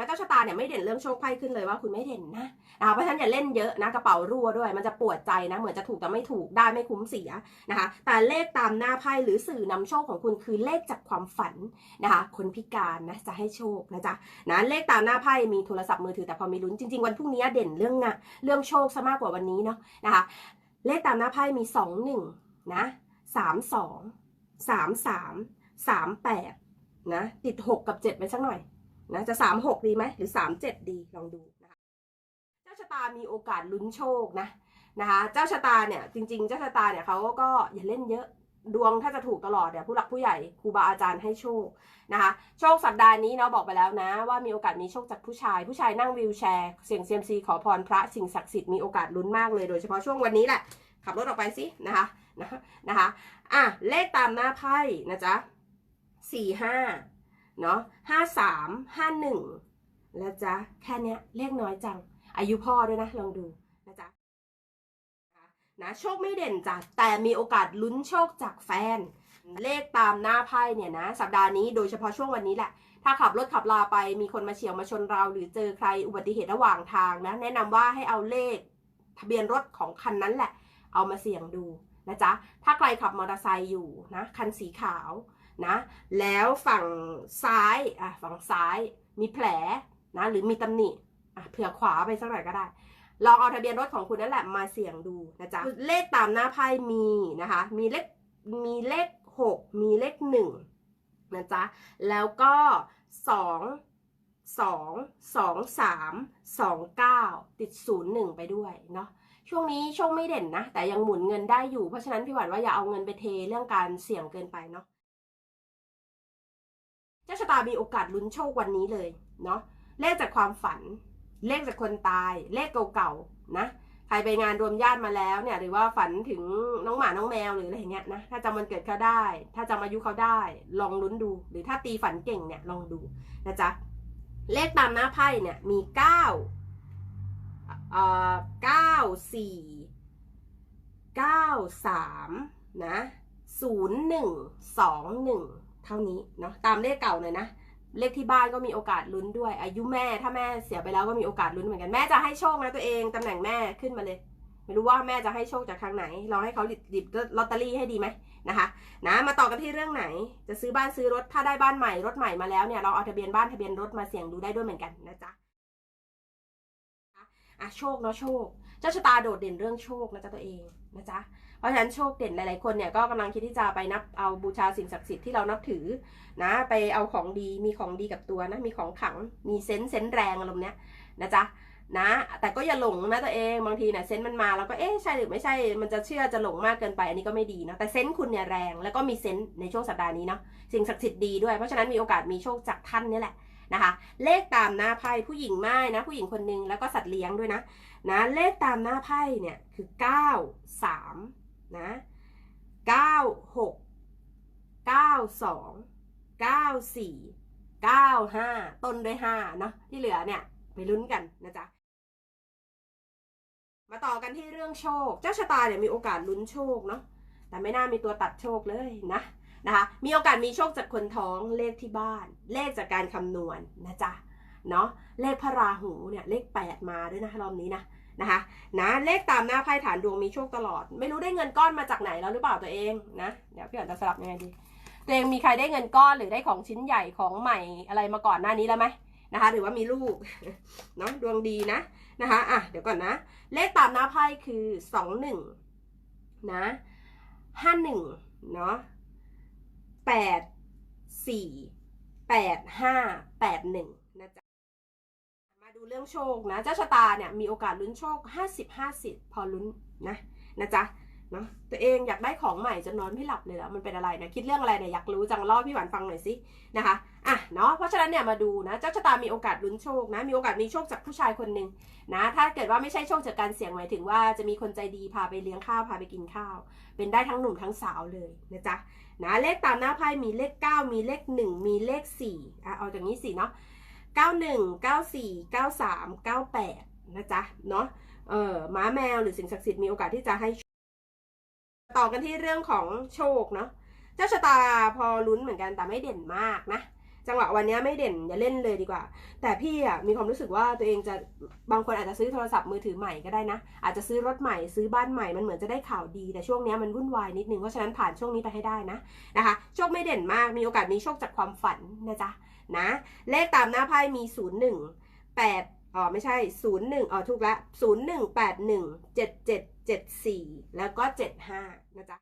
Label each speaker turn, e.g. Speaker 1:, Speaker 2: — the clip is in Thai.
Speaker 1: นะเจ้าชะตาเนี่ยไม่เด่นเรื่องโชคไพ่ขึ้นเลยว่าคุณไม่เด่นนะนะคะเพราะฉะนั้นอย่าเล่นเยอะนะกระเป๋ารั่วด้วย มันจะปวดใจนะ เหมือนจะถูกแต่ไม่ถูกได้ไม่คุ้มเสียนะคะ แต่เลขตามหน้าไพ่หรือสื่อนำโชคของคุณคือเลขจากความฝันนะคะ คนพิการนะจะให้โชคนะจ๊ะนะเลขตามหน้าไพ่มีโทรศัพท์มือถือแต่พอมีลุ้นจริงๆวันพรุ่งนี้เด่นเรื่องงานเรื่องโชคซะมากกว่าวันนี้เนาะนะคะ เลขตามหน้าไพ่มีสองหนึ่งนะสามสองสามสามสามแปดนะติดหกกับเจ็ดไปสักหน่อย นะจะสามหกดีไหมหรือสามเจ็ดดีลองดูนะคะเจ้าชะตามีโอกาสลุ้นโชคนะนะคะเจ้าชะตาเนี่ยจริง ๆ เจ้าชะตาเนี่ยเขาก็อย่าเล่นเยอะดวงถ้าจะถูกตลอดเนี่ยผู้หลักผู้ใหญ่ครูบาอาจารย์ให้โชคนะคะโชคสัปดาห์นี้เนาะบอกไปแล้วนะ ว่ามีโอกาสมีโชคจากผู้ชาย ผู้ชายนั่งวิวแชร์เสียงเซียมซีขอพรพระสิ่งศักดิ์สิทธิ์มีโอกาสลุ้นมากเลยโดยเฉพาะช่วงวันนี้แหละ ขับรถออกไปสินะคะนะคะนะคะอะเลขตามหน้าไพ่นะจ๊ะสี่ห้า เนาะห้าสามห้าหนึ่งแล้วจ๊ะแค่เนี้ยเลขน้อยจัง อายุพ่อด้วยนะ ลองดูนะจ๊ะนะโชคไม่เด่นจ้ะแต่มีโอกาสลุ้นโชคจากแฟน เลขตามหน้าไพ่เนี่ยนะ สัปดาห์นี้โดยเฉพาะช่วงวันนี้แหละ ถ้าขับรถขับลาไปมีคนมาเฉียวมาชนเรา หรือเจอใครอุบัติเหตุระหว่างทางนะ แนะนำว่าให้เอาเลขทะเบียนรถของคันนั้นแหละ เอามาเสี่ยงดูนะจ๊ะถ้าใครขับมอเตอร์ไซค์อยู่นะคันสีขาว นะแล้วฝั่งซ้ายอะฝั่งซ้ายมีแผลนะหรือมีตำหนิอะเผื่อขวาไปสักหน่อยก็ได้ลองเอาทะเบียนรถของคุณนั่นแหละมาเสี่ยงดูนะจ๊ะเลขตามหน้าไพ่มีนะคะ มีเลขมีเลขหกมีเลขหนึ่งนะจ๊ะแล้วก็สองสองสองสามสองเก้าติดศูนย์หนึ่งไปด้วยเนาะช่วงนี้โชคไม่เด่นนะ แต่ยังหมุนเงินได้อยู่เพราะฉะนั้นพี่หวันว่าอย่าเอาเงินไปเทเรื่องการเสี่ยงเกินไปเนาะ เจ้าชะตามีโอกาสลุ้นโชควันนี้เลยเนาะเลขจากความฝัน เลขจากคนตาย เลขเก่าๆนะใครไปงานรวมญาติมาแล้วเนี่ย หรือว่าฝันถึงน้องหมาน้องแมวหรืออะไรอย่างเงี้ยนะถ้าจำวันเกิดเขาได้ ถ้าจำอายุเขาได้ ลองลุ้นดู หรือถ้าตีฝันเก่งเนี่ยลองดูนะจ๊ะเลขตามหน้าไพ่เนี่ยมีเก้าเอ่อเก้าสี่เก้าสามนะศูนย์หนึ่งสองหนึ่ง เท่านี้เนาะตามเลขเก่าเลยนะ เลขที่บ้านก็มีโอกาสลุ้นด้วย อายุแม่ถ้าแม่เสียไปแล้วก็มีโอกาสลุ้นเหมือนกันแม่จะให้โชคนะตัวเองตำแหน่งแม่ขึ้นมาเลย ไม่รู้ว่าแม่จะให้โชคจากทางไหนเราให้เขาหยิบลอตเตอรี่ให้ดีไหมนะคะนะมาต่อกันที่เรื่องไหน จะซื้อบ้านซื้อรถถ้าได้บ้านใหม่รถใหม่มาแล้วเนี่ยเราเอาทะเบียนบ้านทะเบียนรถมาเสี่ยงดูได้ด้วยเหมือนกันนะจ๊ะ อะโชคเนาะโชค เจ้าชะตาโดดเด่นเรื่องโชคนะจ๊ะตัวเองนะจ๊ะเพราะฉะนั้นโชคเด่นหลายๆคนเนี่ยก็กำลังคิดที่จะไปนับเอาบูชาสิ่งศักดิ์สิทธิ์ที่เรานับถือนะไปเอาของดีมีของดีกับตัวนะมีของขังมีเซนส์เซนส์แรงอารมณ์เนี้ยนะจ๊ะนะแต่ก็อย่าหลงนะตัวเองบางทีเนี่ยเซนส์มันมาแล้วก็เอ๊ะใช่หรือไม่ใช่มันจะเชื่อจะหลงมากเกินไปอันนี้ก็ไม่ดีนะแต่เซนส์คุณเนี่ยแรงแล้วก็มีเซนส์ในช่วงสัปดาห์นี้เนาะสิ่งศักดิ์สิทธิ์ดีด้วยเพราะฉะนั้นมีโอกาสมีโชคจากท่านนี่แหละ นะคะ เลขตามหน้าไพ่ผู้หญิงไม้นะ ผู้หญิงคนหนึ่งแล้วก็สัตว์เลี้ยงด้วยนะนะเลขตามหน้าไพ่เนี่ยคือเก้าสามนะเก้าหกเก้าสองเก้าสี่เก้าห้าต้นด้วยห้าเนาะที่เหลือเนี่ยไปลุ้นกันนะจ๊ะมาต่อกันที่เรื่องโชค เจ้าชะตาเนี่ยมีโอกาสลุ้นโชคเนาะแต่ไม่น่ามีตัวตัดโชคเลยนะ นะคะ มีโอกาสมีโชคจากคนท้องเลขที่บ้าน เลขจากการคำนวณนะจ๊ะเนาะเลขพระราหูเนี่ยเลขแปดมาด้วยนะรอบนี้นะนะคะนะเลขตามหน้าไพ่ฐานดวงมีโชคตลอด ไม่รู้ได้เงินก้อนมาจากไหนแล้วหรือเปล่าตัวเองนะเดี๋ยวพี่อ่านจะสลับยังไงดีตัวเองมีใครได้เงินก้อนหรือได้ของชิ้นใหญ่ของใหม่อะไรมาก่อนหน้านี้แล้วไหมนะคะ หรือว่ามีลูกเนาะดวงดีนะนะคะอะเดี๋ยวก่อนนะ เลขตามหน้าไพ่คือสองหนึ่งนะห้าหนึ่งเนาะ แปดสี่แปดห้าแปดหนึ่งนะจ๊ะ มาดูเรื่องโชคนะ เจ้าชะตาเนี่ยมีโอกาสลุ้นโชคห้าสิบห้าสิบพอลุ้นนะนะจ๊ะ นาะตัวเองอยากได้ของใหม่จนนอนไม่หลับเลยแล้วมันเป็นอะไรนะคิดเรื่องอะไรเนี่ยอยากรู้จังเล่าพี่หวานฟังหน่อยสินะคะอะเนาะเพราะฉะนั้นเนี่ยมาดูนะเจ้าชะตามีโอกาสลุ้นโชคนะ มีโอกาสมีโชคจากผู้ชายคนหนึ่งนะ ถ้าเกิดว่าไม่ใช่โชคจากการเสี่ยงหมายถึงว่าจะมีคนใจดีพาไปเลี้ยงข้าวพาไปกินข้าว เป็นได้ทั้งหนุ่มทั้งสาวเลยนะจ๊ะนะเลขตามหน้าไพ่มีเลข 9 มีเลข 1 มีเลข4อะเอาจากนี้สิเนาะ91 94 93 98นะจ๊ะเนาะเออม้าแมวหรือสิ่งศักดิ์สิทธิ์มีโอกาสที่จะให้ ต่อกันที่เรื่องของโชคเนาะเจ้าชะตาพอลุ้นเหมือนกันแต่ไม่เด่นมากนะ จังหวะวันนี้ไม่เด่นอย่าเล่นเลยดีกว่า แต่พี่อะมีความรู้สึกว่าตัวเองจะบางคนอาจจะซื้อโทรศัพท์มือถือใหม่ก็ได้นะ อาจจะซื้อรถใหม่ซื้อบ้านใหม่มันเหมือนจะได้ข่าวดี แต่ช่วงนี้มันวุ่นวายนิดนึงเพราะฉะนั้นผ่านช่วงนี้ไปให้ได้นะนะคะโชคไม่เด่นมากมีโอกาสมีโชคจากความฝันนะจ๊ะนะเลขตามหน้าไพ่มีศูนย์หนึ่งแปด อ๋อไม่ใช่ศูนย์หนึ่งอ๋อถูกละศูนย์หนึ่งแปดหนึ่งเจ็ดเจ็ดเจ็ดสี่แล้วก็เจ็ดห้านะจ๊ะ